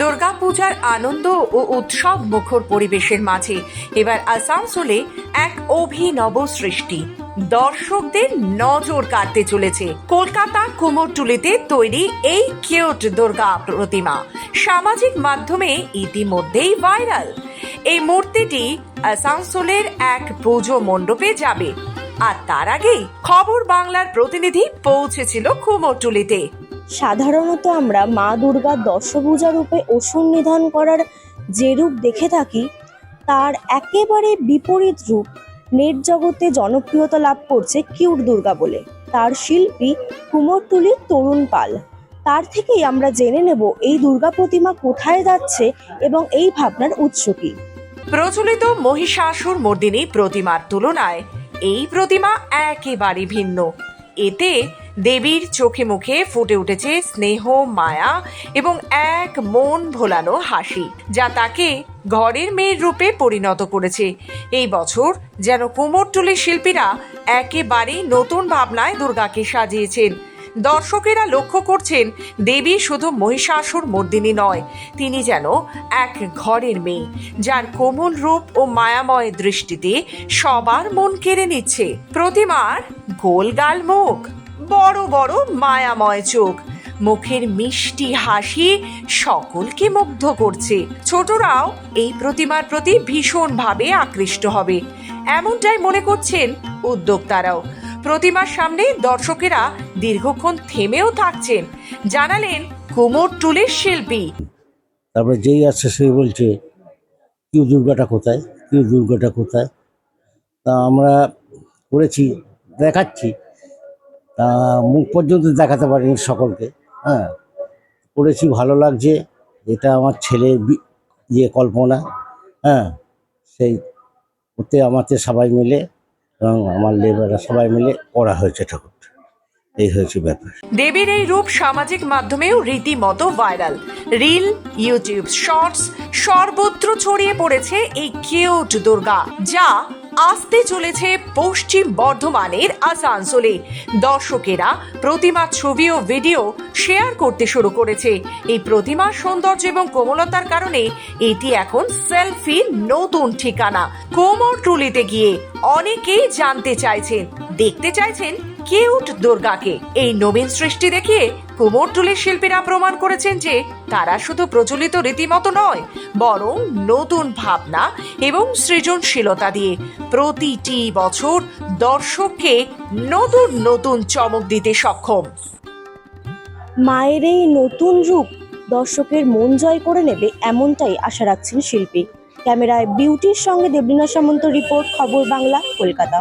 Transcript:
দুর্গাপূজার আনন্দ ও উৎসব মুখর পরিবেশের মাঝে এবার আসানসোলে এক অভিনব সৃষ্টি। দর্শকদের নজর কাটতে চলেছে। কলকাতা কুমোরটুলিতে তৈরি এই কিউট দুর্গা প্রতিমা। সামাজিক মাধ্যমে ইতিমধ্যেই ভাইরাল। এই মূর্তিটি আসানসোলের এক পুজো মণ্ডপে যাবে। আর তার আগেই খবর বাংলার প্রতিনিধি পৌঁছেছিল কুমোরটুলিতে। সাধারণত আমরা মা দুর্গার দশভূজা রূপে অসুর নিধন করার যে রূপ দেখে থাকি, তার একেবারে বিপরীত রূপ। নেট জগতে জনপ্রিয়তা লাভ করছে কিউট দুর্গা বলে। তার শিল্পী কুমোরটুলির তরুণ পাল। তার থেকেই আমরা জেনে নেব এই দুর্গা প্রতিমা কোথায় যাচ্ছে এবং এই ভাবনার উৎস কি। প্রচলিত মহিষাসুর মর্দিনী প্রতিমার তুলনায় এই প্রতিমা একেবারে ভিন্ন। এতে দেবীর চোখে মুখে ফুটে উঠেছে স্নেহ, মায়া এবং এক মন ভোলানো হাসি, যা তাকে ঘরের মেয়ের রূপে পরিণত করেছে। এই বছর যেন কুমোরটুলি শিল্পীরা একেবারেই নতুন ভাবনায় দুর্গাকে সাজিয়েছেন। দর্শকেরা লক্ষ্য করছেন দেবী শুধু মহিষাসুর মর্দিনী নয়, তিনি যেন এক ঘরের মেয়ে, যার কোমল রূপ ও মায়াময় দৃষ্টিতে সবার মন কেড়ে নিচ্ছে। প্রতিমার গোলগাল মুখ। বড় বড় মায়াময় চোখ। মুখের মিষ্টি হাসি সকলকে মুগ্ধ করছে। ছোটরাও এই প্রতিমার প্রতি ভীষণভাবে আকৃষ্ট হবে। এমনটাই মনে করছেন উদ্যোক্তারাও। প্রতিমার সামনে দর্শকেরা দীর্ঘক্ষণ থেমেও থাকছেন। জানালেন কুমোর টুলের শিল্পী। তারপরে যেই আসছে সেই বলছে, কিউ দুর্গাটা কোথায়? কিউ দুর্গাটা কোথায়? তা আমরা করেছি, দেখাচ্ছি। মুখ পর্যন্ত দেখাতে পারিনি সকলকে হ্যাঁ। করেছি ভালো লাগছে। এটা আমার ছেলের ইয়ে কল্পনা হ্যাঁ। সেই ওতে আমাদের সবাই মিলে এবং আমার লেবাররা সবাই মিলে করা হয়েছে ঠাকুর। এই হয়েছে ব্যাপার। দেবীর এই রূপ সামাজিক মাধ্যমেও রীতিমতো ভাইরাল। রিল, ইউটিউব, শর্টস সর্বত্র ছড়িয়ে পড়েছে এই কিউট দুর্গা, যা আসতে চলেছে পশ্চিম বর্ধমানের আসানসোলে। দর্শকেরা প্রতিমা ছবি ও ভিডিও শেয়ার করতে শুরু করেছে। এই প্রতিমার সৌন্দর্য এবং কোমলতার কারণে এটি এখন সেলফির নতুন ঠিকানা, কোমর টুলিতে গিয়ে অনেকেই জানতে চাইছেন। দেখতে চাইছেন কিউট দুর্গাকে এই নবীন সৃষ্টি দেখিয়ে কুমোরটুলির শিল্পীরা প্রমাণ করেছেন যে তারা শুধু প্রচলিত রীতিমতো নয়, বরং নতুন ভাবনা এবং সৃজনশীলতা দিয়ে প্রতিটি বছর দর্শককে নতুন নতুন চমক দিতে সক্ষম। মায়ের এই নতুন রূপ দর্শকের মন জয় করে নেবে এমনটাই আশা রাখছেন শিল্পী। ক্যামেরায় বিউটির সঙ্গে দেবলীনা সামন্ত রিপোর্ট, খবর বাংলা, কলকাতা।